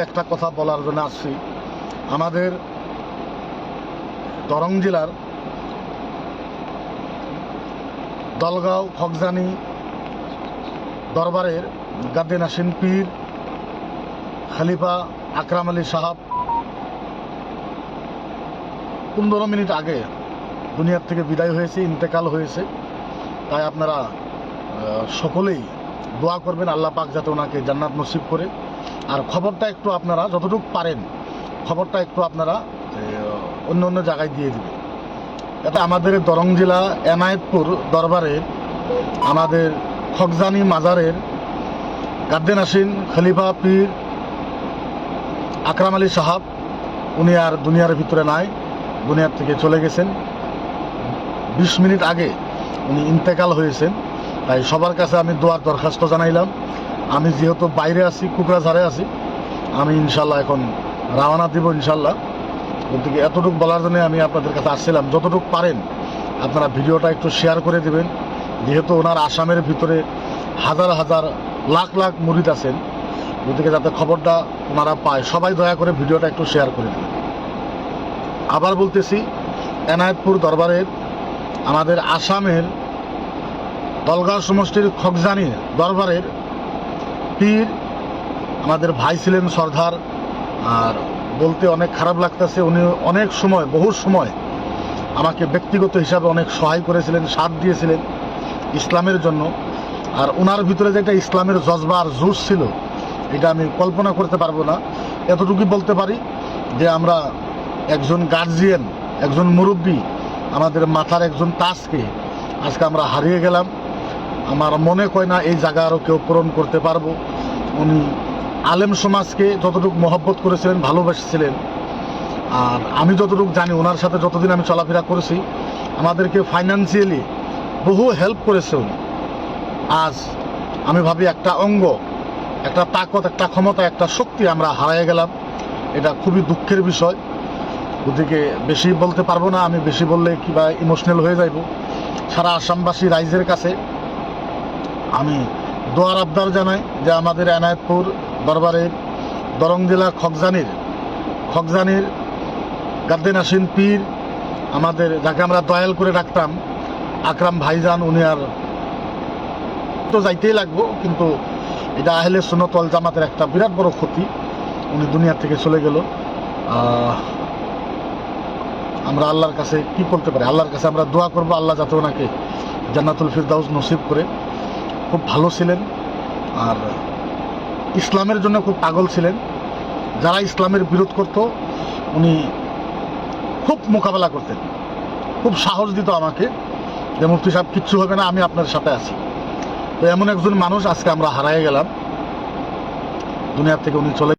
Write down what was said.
একটা কথা বলার জন্য আসছি। আমাদের দরং জেলার দলগাঁও ফকজানি দরবারের গাদ্দে নাসিন পীর খালিফা আকরাম আলী সাহাব। পনেরো মিনিট আগে দুনিয়ার থেকে বিদায় হয়েছে, ইন্তেকাল হয়েছে। তাই আপনারা সকলেই দোয়া করবেন, আল্লাহ পাক যাতে ওনাকে জান্নাত নসিব করে। আর খবরটা একটু আপনারা যতটুকু পারেন, খবরটা একটু আপনারা অন্য অন্য জায়গায় দিয়ে দিবেন। এটা আমাদের দরং জেলা এনায়েতপুর দরবারে আমাদের খকজানি মাজারের গাদ্দে নাসিন খলিফা পীর আকরাম আলী সাহাব, উনি আর দুনিয়ার ভিতরে নাই, দুনিয়ার থেকে চলে গেছেন। বিশ মিনিট আগে উনি ইন্তেকাল হয়েছেন, তাই সবার কাছে আমি দোয়ার দরখাস্ত জানাইলাম। আমি যেহেতু বাইরে আছি কুকরাঝারে আছি, আমি ইনশাল্লাহ এখন রওনা দিব ইনশাল্লাহ গতিকে এতটুকু বলার জন্য আমি আপনাদের কাছে আসছিলাম। যতটুকু পারেন আপনারা ভিডিওটা একটু শেয়ার করে দেবেন। যেহেতু ওনার আসামের ভিতরে হাজার হাজার লাখ লাখ মুরিদ আছেন গতিকে যাতে খবরটা ওনারা পায়, সবাই দয়া করে ভিডিওটা একটু শেয়ার করে দেবেন। আবার বলতেছি, এনায়েতপুর দরবারের আমাদের আসামের দলগাঁও সমষ্টির খকজানির দরবারের পীর, আমাদের ভাই ছিলেন সর্দার, আর বলতে অনেক খারাপ লাগতেছে, উনি অনেক সময় বহু সময় আমাকে ব্যক্তিগত হিসাবে অনেক সহায় করেছিলেন, সাথ দিয়েছিলেন ইসলামের জন্য। আর ওনার ভিতরে যেটা ইসলামের জজবা আর জোশ ছিল, এটা আমি কল্পনা করতে পারব না। এতটুকুই বলতে পারি যে আমরা একজন গার্জিয়ান একজন মুরব্বী, আমাদের মাথার একজন তাজকে আজকে আমরা হারিয়ে গেলাম। আমার মনে কয় না এই জায়গা আরও কেউ পূরণ করতে পারব। উনি আলেম সমাজকে যতটুকু মহব্বত করেছিলেন, ভালোবেসেছিলেন। আর আমি যতটুকু জানি, ওনার সাথে যতদিন আমি চলাফেরা করেছি, আমাদেরকে ফাইন্যান্সিয়ালি বহু হেল্প করেছে উনি। আজ আমি ভাবি একটা অঙ্গ, একটা তাকত, একটা ক্ষমতা, একটা শক্তি আমরা হারিয়ে গেলাম। এটা খুবই দুঃখের বিষয়। ওদিকে বেশি বলতে পারব না, আমি বেশি বললে কিবা ইমোশনাল হয়ে যাইব। সারা আসামবাসী রাইজের কাছে আমি দোয়ার আবদার জানাই যে আমাদের এনায়েতপুর দরবারের দরং জেলা খকজানির খকজানির গাদ্দে নাসিন পীর আমাদের যাকে আমরা দয়াল করে রাখতাম আকরাম ভাইজান, উনি আর তো যাইতেই লাগবো, কিন্তু এটা আহলে সুনতল জামাতের একটা বিরাট বড় ক্ষতি, উনি দুনিয়ার থেকে চলে গেল। আমরা আল্লাহর কাছে কি করতে পারি? আল্লাহর কাছে আমরা দোয়া করব, আল্লাহ যাতে ওনাকে জান্নাতুল ফিরদাউস নসিব করে। খুব ভালো ছিলেন আর ইসলামের জন্য খুব পাগল ছিলেন। যারা ইসলামের বিরোধ করত, উনি খুব মোকাবেলা করতেন। খুব সাহস দিত আমাকে যে, মুফতি সাহেব, কিচ্ছু হবে না, আমি আপনার সাথে আছি। তো এমন একজন মানুষ আজকে আমরা হারাই গেলাম। দুনিয়ার থেকে উনি চলে